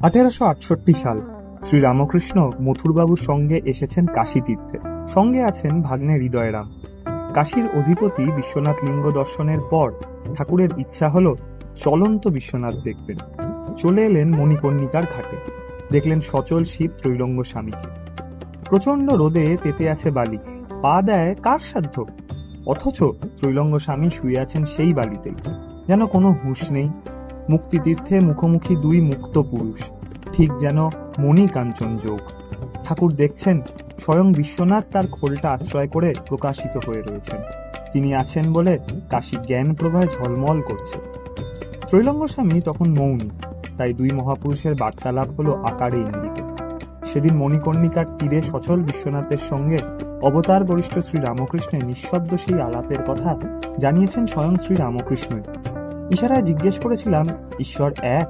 আঠেরোশো আটষট্টি সাল শ্রী রামকৃষ্ণ মথুরবাবুর সঙ্গে এসেছেন কাশী তীর্থে। সঙ্গে আছেন ভাগ্নে হৃদয়রাম। কাশীর অধিপতি বিশ্বনাথ লিঙ্গ দর্শনের পর ঠাকুরের ইচ্ছা হলো চলন্ত বিশ্বনাথ দেখবেন। চলে এলেন মণিকর্ণিকার ঘাটে। দেখলেন সচল শিব ত্রৈলঙ্গ স্বামীকে। প্রচণ্ড রোদে তেতে আছে বালি। পা দেয় কার সাধ্য? অথচ ত্রৈলঙ্গ স্বামী শুয়ে আছেন সেই বালিতেই। যেন কোনো হুঁশ নেই। মুক্তিতীর্থে মুখোমুখি দুই মুক্ত পুরুষ। ঠিক যেন মণি কাঞ্চন যোগ। ঠাকুর দেখছেন, স্বয়ং বিশ্বনাথ তার খোলটা আশ্রয় করে প্রকাশিত হয়ে রয়েছেন। তিনি আছেন বলে কাশী জ্ঞান প্রভায় ঝলমল করছে। ত্রৈলঙ্গ স্বামী তখন মৌনী, তাই দুই মহাপুরুষের বার্তালাপ হলো আকারে ইঙ্গিতে। সেদিন মণিকর্ণিকার তীরে সচল বিশ্বনাথের সঙ্গে অবতার গরিষ্ঠ শ্রী রামকৃষ্ণের নিঃশব্দ সেই আলাপের কথা জানিয়েছেন স্বয়ং শ্রী রামকৃষ্ণই ইশারায় জিজ্ঞেস করেছিলাম ঈশ্বর এক?